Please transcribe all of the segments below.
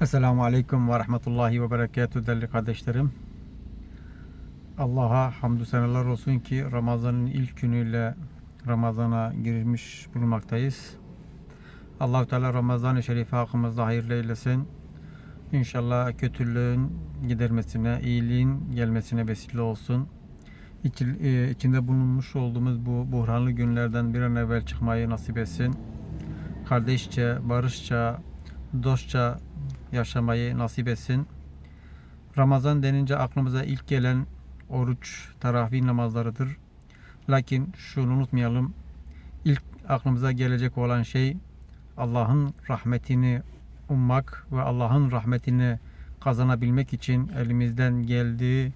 Esselamu Aleyküm ve Rahmetullahi ve Berekatuhu değerli kardeşlerim. Allah'a hamdü seneler olsun ki Ramazan'ın ilk günüyle Ramazan'a girmiş bulunmaktayız. allah Teala Ramazan-ı Şerifi hakkımızda hayırlı eylesin. İnşallah kötülüğün gidermesine, iyiliğin gelmesine vesile olsun. E, içinde bulunmuş olduğumuz bu buhranlı günlerden bir an evvel çıkmayı nasip etsin. Kardeşçe, barışça, dostça yaşamayı nasip etsin. Ramazan denince aklımıza ilk gelen oruç, teravih namazlarıdır. Lakin şunu unutmayalım. İlk aklımıza gelecek olan şey Allah'ın rahmetini ummak ve Allah'ın rahmetini kazanabilmek için elimizden geldiği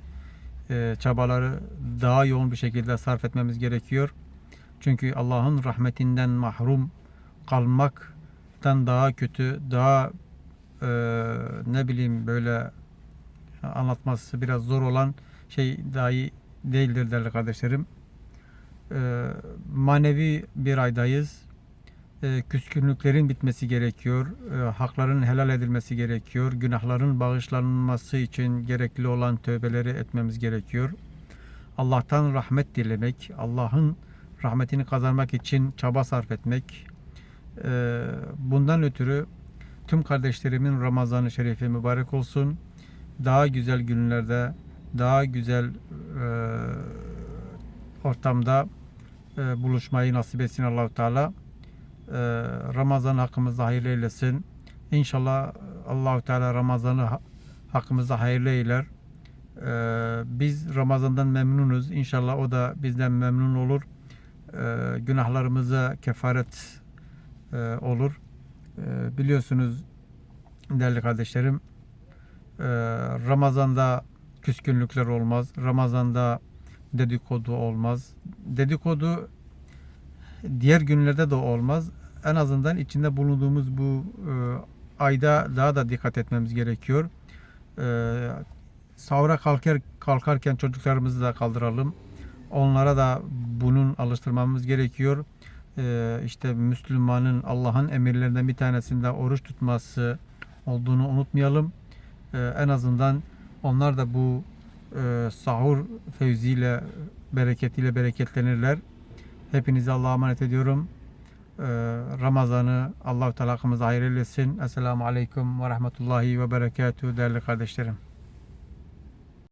e, çabaları daha yoğun bir şekilde sarf etmemiz gerekiyor. Çünkü Allah'ın rahmetinden mahrum kalmaktan daha kötü, daha e, ne bileyim böyle anlatması biraz zor olan şey dahi değildir değerli kardeşlerim. E, manevi bir aydayız. E, küskünlüklerin bitmesi gerekiyor. E, hakların helal edilmesi gerekiyor. Günahların bağışlanması için gerekli olan tövbeleri etmemiz gerekiyor. Allah'tan rahmet dilemek, Allah'ın rahmetini kazanmak için çaba sarf etmek. E, bundan ötürü tüm kardeşlerimin Ramazan-ı Şerifi mübarek olsun. Daha güzel günlerde, daha güzel e, ortamda e, buluşmayı nasip etsin Allahu Teala. E, Ramazan hakkımızda hayırlı eylesin. İnşallah Allahu Teala Ramazan'ı ha- hakkımızda hayırlı eyler. Biz Ramazan'dan memnunuz. İnşallah o da bizden memnun olur. Günahlarımıza kefaret e, olur. E, biliyorsunuz değerli kardeşlerim e, Ramazan'da küskünlükler olmaz. Ramazan'da dedikodu olmaz. Dedikodu diğer günlerde de olmaz. En azından içinde bulunduğumuz bu ayda daha da dikkat etmemiz gerekiyor. E, sahura kalkar, kalkarken çocuklarımızı da kaldıralım. Onlara da bunun alıştırmamız gerekiyor. E, işte Müslümanın Allah'ın emirlerinden bir tanesinde oruç tutması olduğunu unutmayalım. E, en azından onlar da bu e, sahur fevziyle, bereketiyle bereketlenirler. Hepinizi Allah'a emanet ediyorum. Ee, Ramazan'ı Allah-u Teala hakkımıza hayır eylesin. Esselamu Aleyküm ve Rahmetullahi ve Berekatuhu değerli kardeşlerim.